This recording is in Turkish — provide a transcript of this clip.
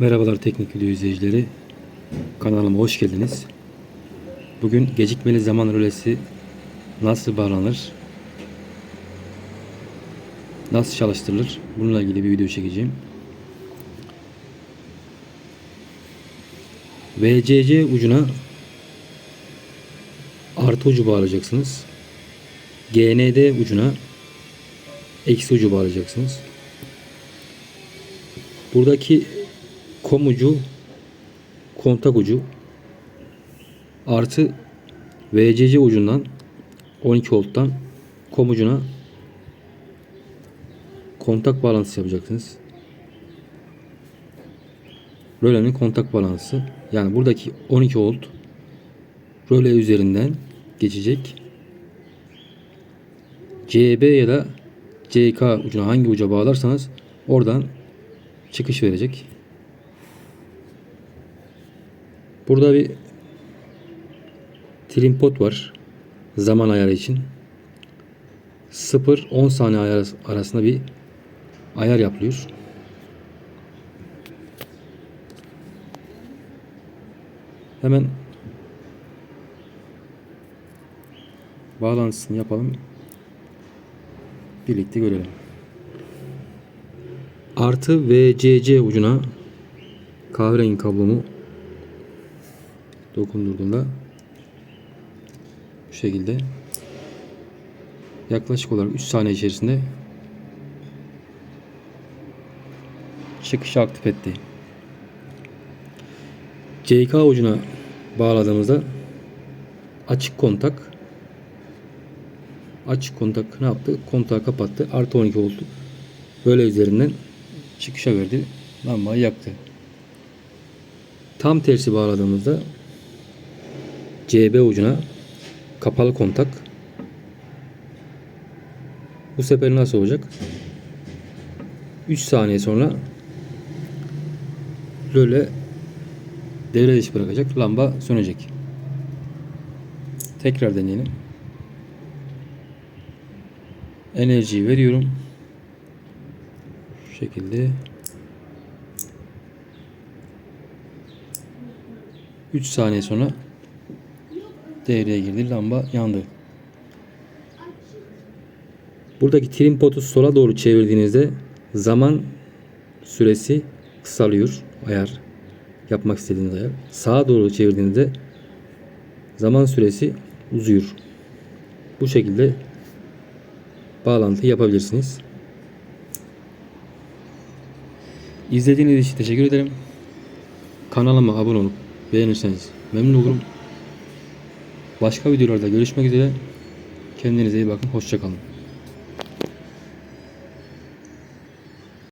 Merhabalar teknik video izleyicileri. Kanalıma hoş geldiniz. Bugün gecikmeli zaman rölesi nasıl bağlanır? Nasıl çalıştırılır? Bununla ilgili bir video çekeceğim. VCC ucuna artı ucu bağlayacaksınız. GND ucuna eksi ucu bağlayacaksınız. Buradaki kom ucu kontak ucu artı VCC ucundan 12 volttan kom ucuna kontak bağlantısı yapacaksınız. Rölenin kontak bağlantısı. Yani buradaki 12 volt röle üzerinden geçecek. CB ya da CK ucuna hangi uca bağlarsanız oradan çıkış verecek. Burada bir trim pot var. Zaman ayarı için. 0-10 saniye arasında bir ayar yapılıyor. Hemen bağlantısını yapalım. Birlikte görelim. Artı VCC ucuna kahverengi kablomu dokundurduğumda bu şekilde yaklaşık olarak 3 saniye içerisinde çıkışı aktif etti. CK ucuna bağladığımızda açık kontak açık kontak ne yaptı? Kontağı kapattı. Artı 12 oldu. Böyle üzerinden çıkışa verdi. Lambayı yaktı. Tam tersi bağladığımızda CB ucuna kapalı kontak. Bu sefer nasıl olacak? 3 saniye sonra böyle devre dışı bırakacak. Lamba sönecek. Tekrar deneyelim. Enerjiyi veriyorum. Şu şekilde 3 saniye sonra devreye girdi. Lamba yandı. Buradaki trim potu sola doğru çevirdiğinizde zaman süresi kısalıyor. Ayar yapmak istediğiniz ayar. Sağa doğru çevirdiğinizde zaman süresi uzuyor. Bu şekilde bağlantı yapabilirsiniz. İzlediğiniz için teşekkür ederim. Kanalıma abone olup beğenirseniz memnun olurum. Başka videolarda görüşmek üzere. Kendinize iyi bakın. Hoşçakalın.